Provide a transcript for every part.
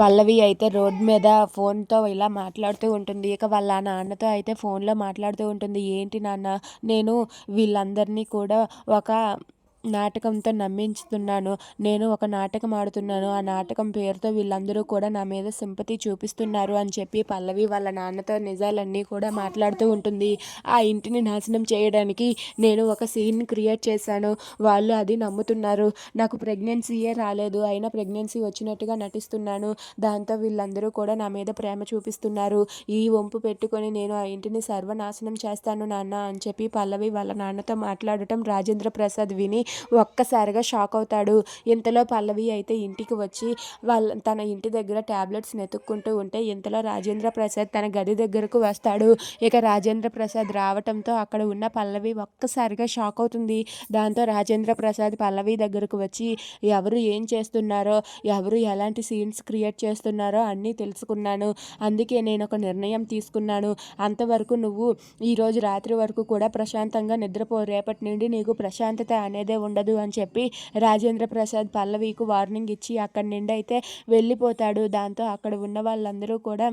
పల్లవి అయితే రోడ్ మీద ఫోన్తో ఇలా మాట్లాడుతూ ఉంటుంది. ఇక వాళ్ళ నాన్నతో అయితే ఫోన్లో మాట్లాడుతూ ఉంటుంది. ఏంటి నాన్న నేను వీళ్ళందరినీ కూడా ఒక నాటకంతో నమ్మించుతున్నాను. నేను ఒక నాటకం ఆడుతున్నాను. ఆ నాటకం పేరుతో వీళ్ళందరూ కూడా నా మీద సింపతి చూపిస్తున్నారు అని చెప్పి పల్లవి వాళ్ళ నాన్నతో నిజాలన్నీ కూడా మాట్లాడుతూ ఉంటుంది. ఆ ఇంటిని నాశనం చేయడానికి నేను ఒక సీన్ క్రియేట్ చేశాను. వాళ్ళు అది నమ్ముతున్నారు. నాకు ప్రెగ్నెన్సీయే రాలేదు. అయినా ప్రెగ్నెన్సీ వచ్చినట్టుగా నటిస్తున్నాను. దాంతో వీళ్ళందరూ కూడా నా మీద ప్రేమ చూపిస్తున్నారు. ఈ వంపు పెట్టుకొని నేను ఆ ఇంటిని సర్వనాశనం చేస్తాను నాన్న అని చెప్పి పల్లవి వాళ్ళ నాన్నతో మాట్లాడటం రాజేంద్ర ప్రసాద్ విని ఒక్కసారిగా షాక్ అవుతాడు. ఇంతలో పల్లవి అయితే ఇంటికి వచ్చి వాళ్ళ తన ఇంటి దగ్గర ట్యాబ్లెట్స్ వెతుక్కుంటూ ఉంటే ఇంతలో రాజేంద్ర ప్రసాద్ తన గది దగ్గరకు వస్తాడు. ఇక రాజేంద్ర ప్రసాద్ రావటంతో అక్కడ ఉన్న పల్లవి ఒక్కసారిగా షాక్ అవుతుంది. దాంతో రాజేంద్ర ప్రసాద్ పల్లవి దగ్గరకు వచ్చి ఎవరు ఏం చేస్తున్నారో ఎవరు ఎలాంటి సీన్స్ క్రియేట్ చేస్తున్నారో అన్నీ తెలుసుకున్నాను. అందుకే నేను ఒక నిర్ణయం తీసుకున్నాను. అంతవరకు నువ్వు ఈరోజు రాత్రి వరకు కూడా ప్రశాంతంగా నిద్రపో. రేపటి నుండి నీకు ప్రశాంతత అనేదే ఉండదు అని చెప్పి రాజేంద్ర ప్రసాద్ పల్లవికు వార్నింగ్ ఇచ్చి అక్కడి నుండి అయితే వెళ్ళిపోతాడు. దాంతో అక్కడ ఉన్న వాళ్ళందరూ కూడా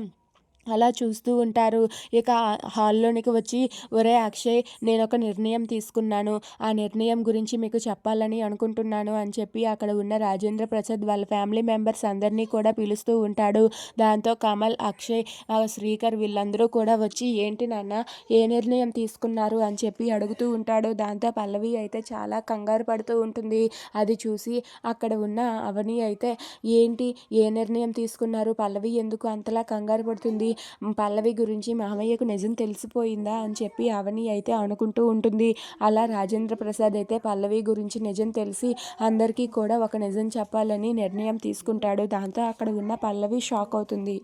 అలా చూస్తూ ఉంటారు. ఇక హాల్లోనికి వచ్చి ఒరే అక్షయ్ నేను ఒక నిర్ణయం తీసుకున్నాను. ఆ నిర్ణయం గురించి మీకు చెప్పాలని అనుకుంటున్నాను అని చెప్పి అక్కడ ఉన్న రాజేంద్ర ప్రసాద్ వాళ్ళ ఫ్యామిలీ మెంబర్స్ అందరినీ కూడా పిలుస్తూ ఉంటాడు. దాంతో కమల్ అక్షయ్ శ్రీకర్ వీళ్ళందరూ కూడా వచ్చి ఏంటి నాన్న ఏ నిర్ణయం తీసుకున్నారు? అని చెప్పి అడుగుతూ ఉంటాడు. దాంతో పల్లవి అయితే చాలా కంగారు పడుతూ ఉంటుంది. అది చూసి అక్కడ ఉన్న అవని అయితే ఏంటి? ఏ నిర్ణయం తీసుకున్నారు? పల్లవి ఎందుకు అంతలా కంగారు పడుతుంది? పల్లవి గురించి మామయ్యకు నిజం తెలిసిపోయిందా? అని చెప్పి అవని అయితే అనుకుంటూ ఉంటుంది. అలా రాజేంద్ర ప్రసాద్ అయితే పల్లవి గురించి నిజం తెలిసి అందరికీ కూడా ఒక నిజం చెప్పాలని నిర్ణయం తీసుకుంటాడు. దాంతో అక్కడ ఉన్న పల్లవి షాక్ అవుతుంది.